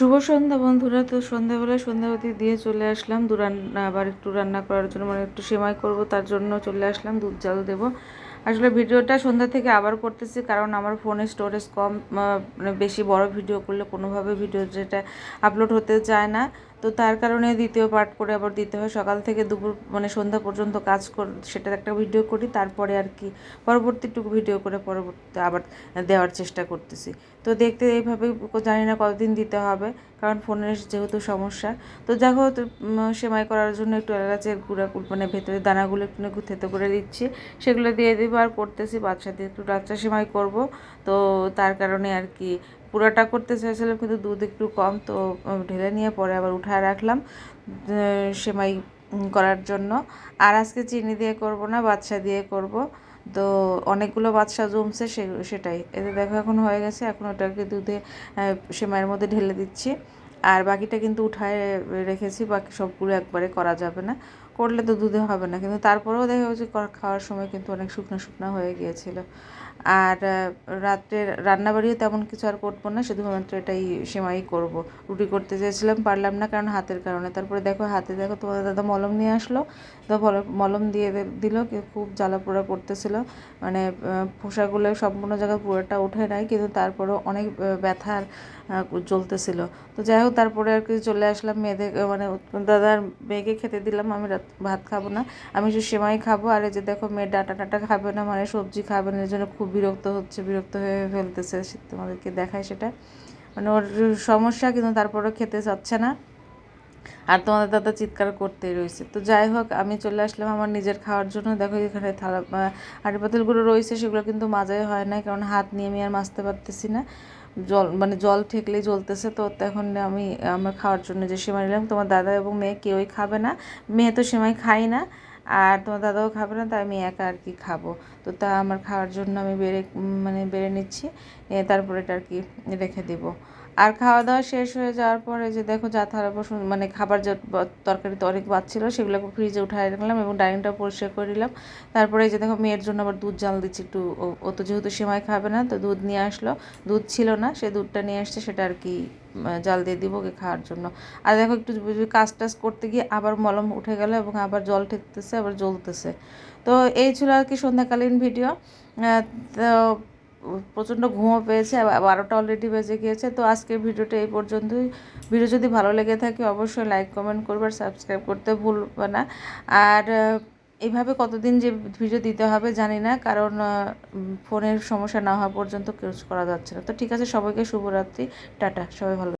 শুভ সন্ধ্যা বন্ধুরা। তো সন্ধ্যাবেলায় সন্ধ্যাবতী দিয়ে চলে আসলাম। দু রান্না, আবার একটু রান্না করার জন্য মানে একটু সেমাই করব, তার জন্য চলে আসলাম, দুধ জাল দেবো। আসলে ভিডিওটা সন্ধ্যা থেকে আবার করতেছি, কারণ আমার ফোনে স্টোরেজ কম মানে বেশি বড় ভিডিও করলে কোনোভাবে ভিডিও যেটা আপলোড হতে চায় না। তো তার কারণে দ্বিতীয় পার্ট করে আবার দিতে হয়। সকাল থেকে দুপুর মানে সন্ধ্যা পর্যন্ত কাজ কর সেটার একটা ভিডিও করি, তারপরে আর কি পরবর্তীটুকু ভিডিও করে পরবর্তী আবার দেওয়ার চেষ্টা করতেছি। তো দেখতে এইভাবে জানি না কতদিন দিতে হবে, কারণ ফোনের যেহেতু সমস্যা। তো দেখো সেমাই করার জন্য একটু এলাচের গুঁড়া মানে ভেতরে দানাগুলো একটু একটু থেতো করে দিচ্ছি। সেগুলো দিয়ে দিব আর করতেছি বাচ্চা দিয়ে একটু লাচ্চা সেমাই করব। তো তার কারণে আর কি পুরোটা করতে চাইছিলাম, কিন্তু দুধ একটু কম, তো ঢেলে নিয়ে পরে আবার উঠায় রাখলাম সেমাই করার জন্য। আর আজকে চিনি দিয়ে করব না বাচ্চা দিয়ে করব। তো অনেকগুলো বাদশা জমছে সে, সেটাই। এতে দেখো, এখন হয়ে গেছে। এখন ওটাকে দুধে সেমাইয়ের মধ্যে ঢেলে দিচ্ছি। আর বাকিটা কিন্তু উঠায় রেখেছি। বাকি সবগুলো একবারে করা যাবে না। করলে তো দুধে হবে না, কিন্তু তারপরেও দেখা ক- খাওয়ার সময় কিন্তু অনেক শুকনো শুকনো হয়ে গিয়েছিল। আর রাত্রে রান্নাবাড়িও তেমন কিছু আর করব না শুধুমাত্র এটাই সেমাই করব। রুটি করতে চেয়েছিলাম, পারলাম না কারণ হাতের কারণে। তারপরে দেখো, হাতে দেখো, তোমাদের দাদা মলম নিয়ে আসলো। তো মলম- দিয়ে দিল খুব জ্বালা পোড়া করতেছিল। মানে ফোসাগুলো সম্পূর্ণ জায়গায় পুরোটা উঠে নাই, কিন্তু তারপরেও অনেক ব্যথার জ্বলতেছিল। তো যাই হোক, তারপরে আর কি চলে আসলাম, মেয়েদের মানে দাদার মেয়েকে খেতে দিলাম আমি রাত ভাত খাব না। আমি শুধু সেমাই খাব। আর এই যে দেখো মেয়ে ডাটা টাটা খাবে না মানে সবজি খাবে না এর জন্য খুব বিরক্ত হচ্ছে, বিরক্ত হয়ে ফেলতেছে তোমাদেরকে দেখায় সেটা। মানে ওর সমস্যা, কিন্তু তারপরেও খেতে চাচ্ছে না। আর তোমাদের দাদা চিৎকার করতেই রয়েছে। তো যাই হোক, আমি চলে আসলাম আমার নিজের খাওয়ার জন্য। দেখো এখানে থালা হাঁড়ি পাতিলগুলো রয়েছে, সেগুলো কিন্তু মাজাই হয় না কারণ হাত নিয়ে আমি আর মাজতে পারতেছি না। জল মানে জল ঠেকলেই জ্বলতেছে, তো তখন আমি, আমার খাওয়ার জন্য যে সেমাই নিলাম, তোমার দাদা এবং মেয়ে কেউই খাবে না। মেয়ে তো সেমাই খাই না, আর তোমার দাদাও খাবে না, তাই আমি একা আর কি খাব। তো তা আমার খাওয়ার জন্য আমি বেড়ে মানে বেড়ে নিচ্ছি তারপরে এটা আর কি রেখে দেবো। আর খাওয়া দাওয়া শেষ হয়ে যাওয়ার পরে যে দেখো যা বাসন মানে খাবার যা বা- তরকারি তো অনেক বাচ্ছিল সেগুলোকে ফ্রিজে উঠাই রাখলাম এবং ডাইনিংটা পরিষ্কার করে নিলাম। তারপরে যে দেখো মেয়ের জন্য আবার দুধ জাল দিচ্ছি একটু। ও- তো যেহেতু সেমাই খাবে না, তো দুধ নিয়ে আসলো। দুধ ছিল না, সে দুধটা নিয়ে আসছে, সেটা আর কি জাল দিয়ে দিব ওকে খাওয়ার জন্য। আর দেখো একটু কাজ টাজ করতে গিয়ে আবার মলম উঠে গেল এবং আবার জল ঠেকতেছে, আবার জ্বলতেছে। তো এই ছিল আর কি সন্ধ্যাকালীন ভিডিও তো প্রচণ্ড ঘুমও পেয়েছে বারোটা অলরেডি বেজে গিয়েছে, তো আজকের ভিডিওটা এই পর্যন্তই। ভিডিও যদি ভালো লেগে থাকে অবশ্যই লাইক কমেন্ট করবে আর সাবস্ক্রাইব করতে ভুলবে না। আর এইভাবে কতদিন যে ভিডিও দিতে হবে জানি না, কারণ ফোনের সমস্যা না হওয়া পর্যন্ত কিছু করা যাচ্ছে না। তো ঠিক আছে, সবাইকে শুভরাত্রি, টাটা, সবাই ভালো